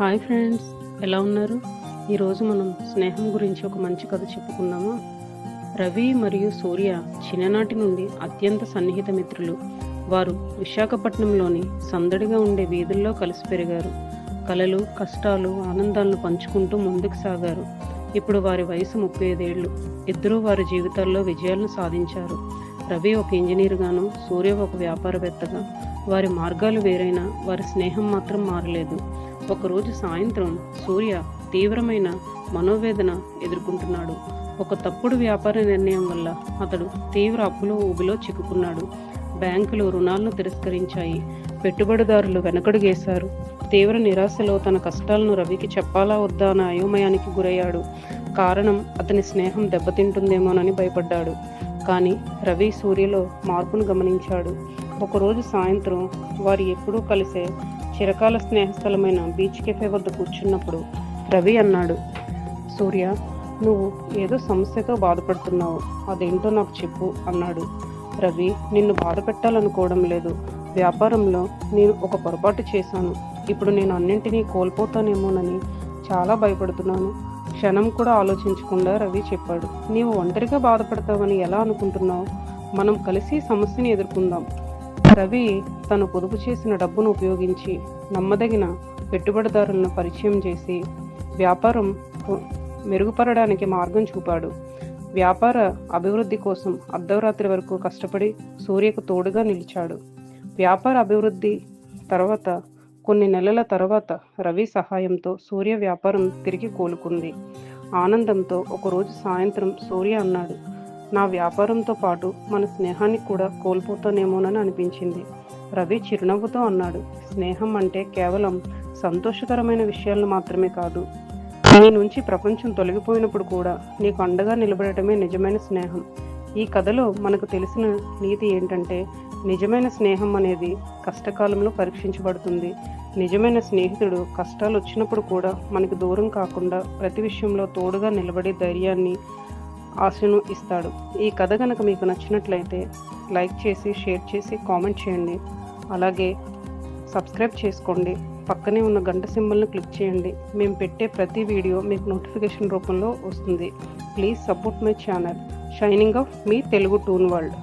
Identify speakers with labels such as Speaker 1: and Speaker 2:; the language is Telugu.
Speaker 1: హాయ్ ఫ్రెండ్స్ ఎలా ఉన్నారు? ఈరోజు మనం స్నేహం గురించి ఒక మంచి కథ చెప్పుకుందామా? రవి మరియు సూర్య చిన్ననాటి నుండి అత్యంత సన్నిహిత మిత్రులు. వారు విశాఖపట్నంలోని సందడిగా ఉండే వీధుల్లో కలిసి పెరిగారు. కలలు కష్టాలు ఆనందాలను పంచుకుంటూ ముందుకు సాగారు. ఇప్పుడు వారి వయసు ముప్పై ఐదేళ్ళు. ఇద్దరూ వారి జీవితాల్లో విజయాలను సాధించారు. రవి ఒక ఇంజనీర్గాను సూర్య ఒక వ్యాపారవేత్తగా. వారి మార్గాలు వేరైనా వారి స్నేహం మాత్రం మారలేదు. ఒకరోజు సాయంత్రం సూర్య తీవ్రమైన మనోవేదన ఎదుర్కొంటున్నాడు. ఒక తప్పుడు వ్యాపార నిర్ణయం వల్ల అతడు తీవ్ర అప్పులో ఊబిలో చిక్కుకున్నాడు. బ్యాంకులు రుణాలను తిరస్కరించాయి. పెట్టుబడిదారులు వెనకడుగేశారు. తీవ్ర నిరాశలో తన కష్టాలను రవికి చెప్పాలా వద్దా అన్న అయోమయానికి గురయ్యాడు. కారణం అతని స్నేహం దెబ్బతింటుందేమోనని భయపడ్డాడు. కానీ రవి సూర్యలో మార్పును గమనించాడు. ఒకరోజు సాయంత్రం వారు ఎప్పుడూ కలిసే చిరకాల స్నేహస్థలమైన బీచ్ కెఫే వద్ద కూర్చున్నప్పుడు రవి అన్నాడు సూర్య నువ్వు ఏదో సమస్యతో బాధపడుతున్నావు. అదేంటో నాకు చెప్పు అన్నాడు. రవి నిన్ను బాధ పెట్టాలనుకోవడం లేదు. వ్యాపారంలో నేను ఒక పొరపాటు చేశాను. ఇప్పుడు నేను అన్నింటినీ కోల్పోతానేమోనని చాలా భయపడుతున్నాను. క్షణం కూడా ఆలోచించకుండా రవి చెప్పాడు. నీవు ఒంటరిగా బాధపడతావని ఎలా అనుకుంటున్నావు? మనం కలిసి సమస్యని ఎదుర్కొందాం. రవి తను పొదుపు చేసిన డబ్బును ఉపయోగించి నమ్మదగిన పెట్టుబడిదారులను పరిచయం చేసి వ్యాపారం మెరుగుపడడానికి మెరుగుపరడానికి మార్గం చూపాడు. వ్యాపార అభివృద్ధి కోసం అర్ధరాత్రి వరకు కష్టపడి సూర్యకు తోడుగా నిలిచాడు. వ్యాపార అభివృద్ధి తర్వాత కొన్ని నెలల తర్వాత రవి సహాయంతో సూర్య వ్యాపారం తిరిగి కోలుకుంది. ఆనందంతో ఒకరోజు సాయంత్రం సూర్య అన్నాడు నా వ్యాపారంతో పాటు మన స్నేహాన్ని కూడా కోల్పోతానేమోనని అనిపించింది రవి చిరునవ్వుతో అన్నాడు స్నేహం అంటే కేవలం సంతోషకరమైన విషయాలను మాత్రమే కాదు. నీ నుంచి ప్రపంచం తొలగిపోయినప్పుడు కూడా నీకు అండగా నిలబడటమే నిజమైన స్నేహం. ఈ కథలో మనకు తెలిసిన నీతి ఏంటంటే నిజమైన స్నేహం అనేది కష్టకాలంలో పరీక్షించబడుతుంది. నిజమైన స్నేహితుడు కష్టాలు వచ్చినప్పుడు కూడా మనకి దూరం కాకుండా ప్రతి విషయంలో తోడుగా నిలబడే ధైర్యాన్ని ఆశను ఇస్తాడు. ఈ కథ కనుక మీకు నచ్చినట్లయితే లైక్ చేసి షేర్ చేసి కామెంట్ చేయండి. అలాగే సబ్స్క్రైబ్ చేసుకోండి. పక్కనే ఉన్న గంట సింబల్ను క్లిక్ చేయండి. మేము పెట్టే ప్రతి వీడియో మీకు నోటిఫికేషన్ రూపంలో వస్తుంది. Please support my channel. Shining of me Telugu toon world.